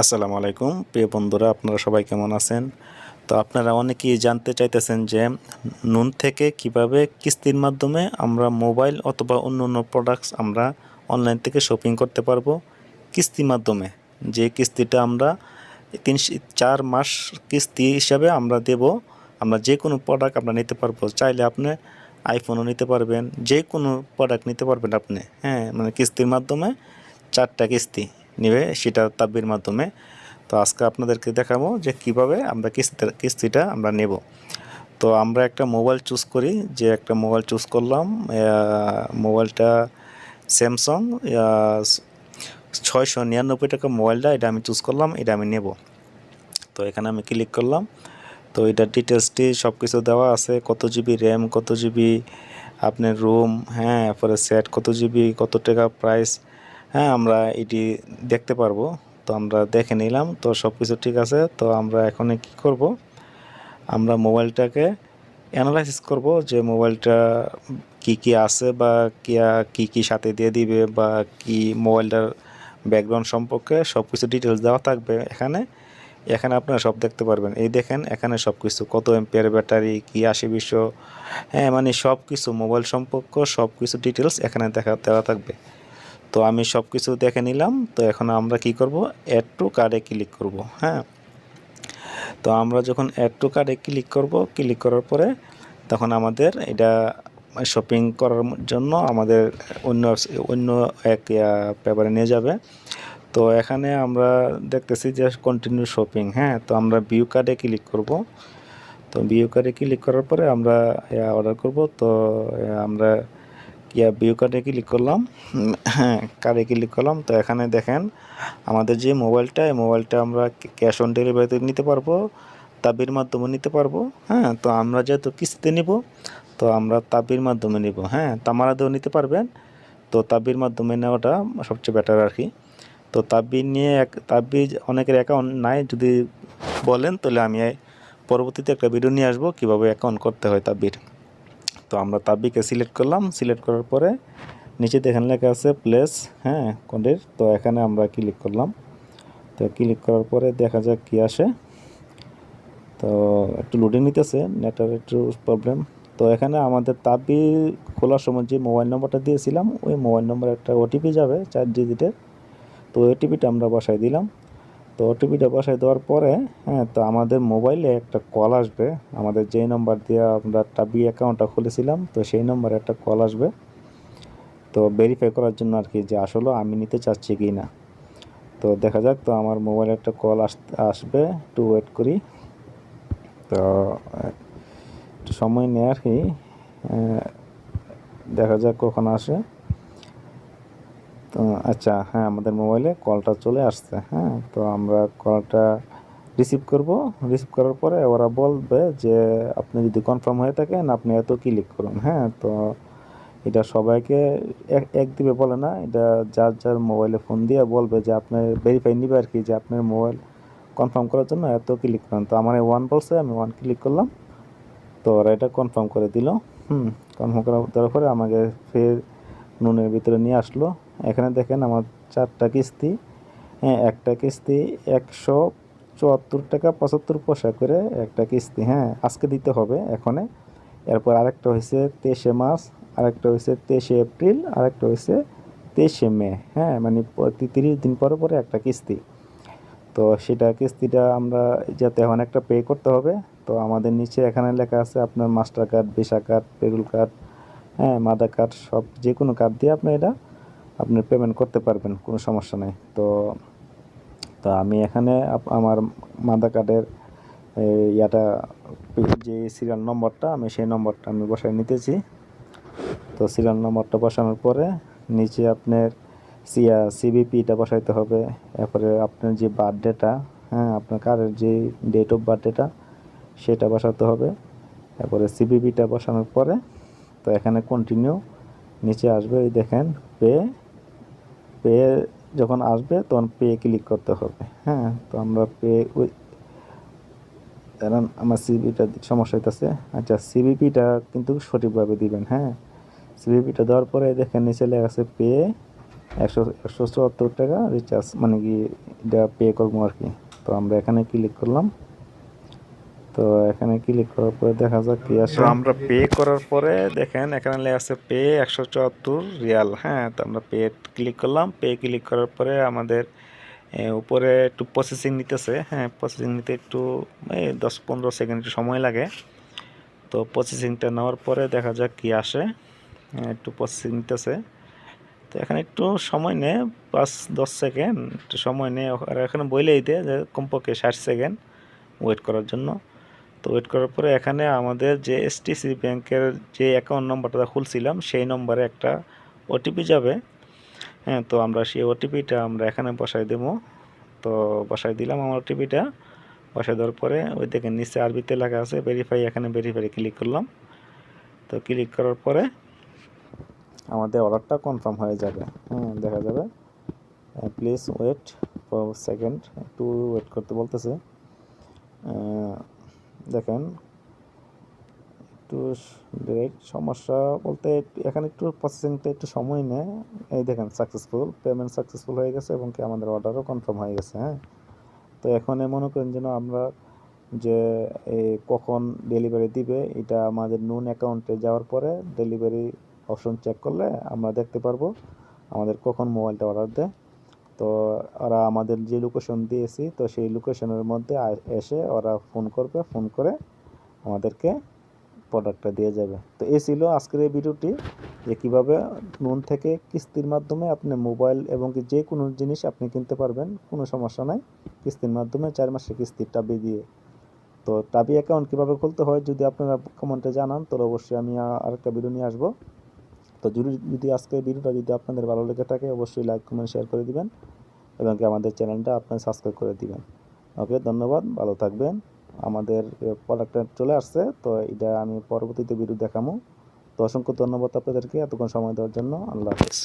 আসসালামু আলাইকুম। প্রিয় বন্ধুরা, আপনারা সবাই কেমন আছেন? তো আপনারা অনেকেই জানতে চাইতেছেন যে নুন থেকে কীভাবে কিস্তির মাধ্যমে আমরা মোবাইল অথবা অন্য অন্য প্রোডাক্টস আমরা অনলাইন থেকে শপিং করতে পারব? কিস্তির মাধ্যমে। যে কিস্তিটা আমরা তিন চার মাস কিস্তি হিসাবে আমরা দেব, আমরা যে কোনো প্রোডাক্ট আমরা নিতে পারব। চাইলে আপনি আইফোনও নিতে পারবেন, যে কোনো প্রোডাক্ট নিতে পারবেন আপনি। হ্যাঁ মানে কিস্তির মাধ্যমে চারটা কিস্তি। নেবে, সেটা তাব্বির মাধ্যমে। তো আজকে আপনাদেরকে দেখাবো যে কীভাবে আমরা কিস্তি, কিস্তিটা আমরা নেব। তো আমরা একটা মোবাইল চুজ করি, যে একটা মোবাইল চুজ করলাম মোবাইলটা স্যামসাং ছয়শো নিরানব্বই টাকা মোবাইলটা এটা আমি চুজ করলাম, এটা আমি নেব। তো এখানে আমি ক্লিক করলাম। তো এটা ডিটেলসটি সব কিছু দেওয়া আছে, কত জিবি র্যাম, কত জিবি আপনার রুম হ্যাঁ পরে সেট কত জিবি, কত টাকা প্রাইস হ্যাঁ আমরা এটি দেখতে পারব। তো আমরা দেখে নিলাম, তো সব কিছু ঠিক আছে। তো আমরা এখন কি করব? আমরা মোবাইলটাকে অ্যানালাইসিস করব যে মোবাইলটা কি কি আছে বা কি কি কি সাথে দিয়ে দিবে বা কি মোবাইলটার ব্যাকগ্রাউন্ড সম্পর্কে সব কিছু ডিটেলস দেওয়া থাকবে এখানে। এখানে আপনারা সব দেখতে পারবেন। এই দেখেন, এখানে সব কিছু কত এম্পিয়ার ব্যাটারি, কি আসে বিশ্ব হ্যাঁ মানে সব কিছু মোবাইল সম্পর্ক সব কিছু ডিটেলস এখানে দেখা, দেওয়া থাকবে। তো আমি সব কিছু দেখে নিলাম। তো এখন আমরা কি করব? অ্যাড টু কার্ডে ক্লিক করব হ্যাঁ? তো আমরা যখন অ্যাড টু কার্ডে ক্লিক করব ক্লিক করার পরে তখন আমাদের এটা শপিং করার জন্য আমাদের অন্য অন্য এক পেপারে নিয়ে যাবে। তো এখানে আমরা দেখতেছি যে কন্টিনিউ শপিং হ্যাঁ? তো আমরা ভিউ কার্ডে ক্লিক করব। তো ভিউ কার্ডে ক্লিক করার পরে আমরা অর্ডার করব। তো আমরা ইয়া ভিউ কার্ডে ক্লিক করলাম। হ্যাঁ কার্ডে ক্লিক করলাম। তো এখানে দেখেন, আমাদের যে মোবাইলটা এই মোবাইলটা আমরা ক্যাশ অন ডেলিভারিতে নিতে পারব, তাবির মাধ্যমে নিতে পারব হ্যাঁ তো আমরা যেহেতু কিস্তিতে নিব, তো আমরা তাবির মাধ্যমে নিব হ্যাঁ তামারাদেও নিতে পারবেন। তো তাবির মাধ্যমে নেওয়াটা সবচেয়ে বেটার আর কি। তো তাবির নিয়ে এক, তাবির অনেকের অ্যাকাউন্ট নাই, যদি বলেন তাহলে আমি পরবর্তীতে একটা ভিডিও নিয়ে আসব, কীভাবে অ্যাকাউন্ট করতে হয় তাবির। তো আমরা তাবিকে সিলেক্ট করলাম। সিলেক্ট করার পরে নিচে দেখেন লেখা আছে প্লেস হ্যাঁ কোডের। তো এখানে আমরা ক্লিক করলাম। তো ক্লিক করার পরে দেখা যাক কি আসে। তো একটু লোডিং নিতেছে, নেটের একটু প্রবলেম তো এখানে আমাদের তাবি খোলার সময় যে মোবাইল নম্বরটা দিয়েছিলাম, ওই মোবাইল নম্বরে একটা ওটিপি যাবে চার ডিজিটের তো। ওটিপিটা আমরা বসাই দিলাম। তো ওটিপিটা বসাই দেওয়ার পরে হ্যাঁ তো আমাদের মোবাইলে একটা কল আসবে। আমাদের যেই নম্বর দিয়ে আমরা টাবি অ্যাকাউন্টটা খুলেছিলাম, তো সেই নম্বরে একটা কল আসবে। তো ভেরিফাই করার জন্য আর কি যে আসলে, আমি নিতে চাচ্ছি কি না। তো দেখা যাক, তো আমার মোবাইলে একটা কল আস, আসবে, একটু ওয়েট করি। তো সময় নেয় আর কি দেখা যাক কখন আসে। তো আচ্ছা হ্যাঁ আমাদের মোবাইলে কলটা চলে আসছে হ্যাঁ তো আমরা কলটা রিসিভ করব। রিসিভ করার পরে ওরা বলবে যে, আপনি যদি কনফার্ম হয়ে থাকেন, আপনি এত ক্লিক করুন। হ্যাঁ তো এটা সবাইকে এক দিবে বলে না, এটা যার যার মোবাইলে ফোন দিয়ে বলবে যে আপনার ভেরিফাই নিবে আর কি যে, আপনার মোবাইল কনফার্ম করার জন্য এত ক্লিক করুন। তো আমার ওয়ান বলছে, আমি ওয়ান ক্লিক করলাম, তো ওরা এটা কনফার্ম করে দিল। হুম কনফার্ম করা দেওয়ার পরে আমাকে ফের নুনের ভিতরে নিয়ে আসলো। এখানে দেখেন আমার চারটা কিস্তি হ্যাঁ একটা কিস্তি একশো চুয়াত্তর টাকা পঁচাত্তর পয়সা করে একটা কিস্তি হ্যাঁ আজকে দিতে হবে এখনে। এরপর আরেকটা হয়েছে তেইশে মার্চ, আরেকটা হয়েছে তেইশে এপ্রিল, আরেকটা হয়েছে তেইশে মে হ্যাঁ মানে তিরিশ দিন পরে পরে একটা কিস্তি। তো সেটা কিস্তিটা আমরা যাতে এখন একটা পে করতে হবে, তো আমাদের নিচে এখানে লেখা আছে আপনার মাস্টার কার্ড ভিসা কার্ড পেরুল কার্ড হ্যাঁ মাদার কার্ড সব যে কোনো কার্ড দিয়ে আপনি এটা আপনি পেমেন্ট করতে পারবেন, কোনো সমস্যা নেই। তো তো আমি এখানে আমার মাদার কার্ডের ইয়াটা, যে সিরিয়াল নম্বরটা আমি সেই নম্বরটা আমি বসায় নিতেছি। তো সিরিয়াল নম্বরটা বসানোর পরে নিচে আপনার সিয়া সিবিপিটা বসাইতে হবে। এরপরে আপনার যে বার্থডেটা হ্যাঁ আপনার কার্ডের যে ডেট অফ বার্থডেটা সেটা বসাতে হবে। এরপরে সিবিপিটা বসানোর পরে, তো এখানে কন্টিনিউ নিচে আসবে দেখেন পে পে যখন আসবে, তখন পে ক্লিক করতে হবে। হ্যাঁ তো আমরা পে ওই কারণ আমার সিবিটা সমস্যা হইতেছে। আচ্ছা সিবিপিটা কিন্তু সঠিকভাবে দিবেন হ্যাঁ। সিবিপিটা দেওয়ার পরে দেখেন নিচে লেখা আছে পে একশো একশো চুয়াত্তর টাকা রিচার্জ মানে কি এটা পে করব আর কি। তো আমরা এখানে ক্লিক করলাম। তো এখানে ক্লিক করার পরে দেখা যাক কি আসে। আমরা পে করার পরে দেখেন এখানে লেখা আছে পে একশো চুয়াত্তর রিয়াল। হ্যাঁ তো আমরা পে ক্লিক করলাম। পে ক্লিক করার পরে আমাদের উপরে একটু প্রসেসিং নিতেছে। হ্যাঁ প্রসেসিং নিতে একটু এই দশ পনেরো সেকেন্ড সময় লাগে। তো প্রসেসিংটা নেওয়ার পরে দেখা যাক কি আসে। হ্যাঁ, একটু প্রসেসিং নিতেছে। তো এখানে একটু সময় নেয় পাঁচ দশ সেকেন্ড একটু সময় নেয় আর এখানে বইলেই দেয় যে কমপক্ষে ষাট সেকেন্ড ওয়েট করার জন্য। তো ওয়েট করার পরে এখানে আমাদের যে এসটিসি ব্যাংকের যে অ্যাকাউন্ট নম্বরটা খুলছিলাম, সেই নম্বরে একটা ওটিপি যাবে। হ্যাঁ তো আমরা সেই ওটিপিটা আমরা এখানে বসাই দেবো। তো বসাই দিলাম আমার ওটিপিটা বসাই দেওয়ার পরে ওই দেখেন নিচে আরবিতে লেখা আছে ভেরিফাই এখানে ভেরিফাই ক্লিক করলাম। তো ক্লিক করার পরে আমাদের অর্ডারটা কনফার্ম হয়ে যাবে। হ্যাঁ দেখা যাবে। প্লিজ ওয়েট ফর সেকেন্ড একটু ওয়েট করতে বলতেছে। দেখেন, একটু ডিরেক্ট সমস্যা বলতে এখানে একটু প্রসেসিংটা একটু সময় নেয়। এই দেখেন সাকসেসফুল পেমেন্ট সাকসেসফুল হয়ে গেছে এবং কি আমাদের অর্ডারও কনফার্ম হয়ে গেছে হ্যাঁ? তো এখন মনে করেন যেন আমরা যে কখন ডেলিভারি দিবে, এটা আমাদের নুন অ্যাকাউন্টে যাওয়ার পরে ডেলিভারি অপশন চেক করলে আমরা দেখতে পারব আমাদের কখন মোবাইলটা অর্ডার দেয়। তো ওরা আমাদের যে লোকেশন দিয়েছি, তো সেই লোকেশনের মধ্যে এসে ওরা ফোন করবে ফোন করে আমাদেরকে প্রোডাক্টটা দিয়ে যাবে। তো এই ছিল আজকের এই ভিডিওটি, যে কীভাবে নুন থেকে কিস্তির মাধ্যমে আপনি মোবাইল এবং যে কোনো জিনিস আপনি কিনতে পারবেন, কোনো সমস্যা নাই। কিস্তির মাধ্যমে চার মাসের কিস্তির টাবি দিয়ে। তো টাবি অ্যাকাউন্ট কীভাবে খুলতে হয় যদি আপনারা কমেন্টে জানান, তাহলে অবশ্যই আমি আরেকটা ভিডিও নিয়ে আসব। তো যদি আজকের ভিডিওটা যদি আপনাদের ভালো লেগে থাকে, অবশ্যই লাইক কমেন্ট শেয়ার করে দিবেন এবং কি আমাদের চ্যানেলটা আপনার সাবস্ক্রাইব করে দিবেন। ওকে, ধন্যবাদ, ভালো থাকবেন। আমাদের প্রোডাক্টটা চলে আসছে, তো এটা আমি পরবর্তীতে ভিডিও দেখামো। তো অসংখ্য ধন্যবাদ আপনাদেরকে এতক্ষণ সময় দেওয়ার জন্য। আল্লাহ হাফেজ।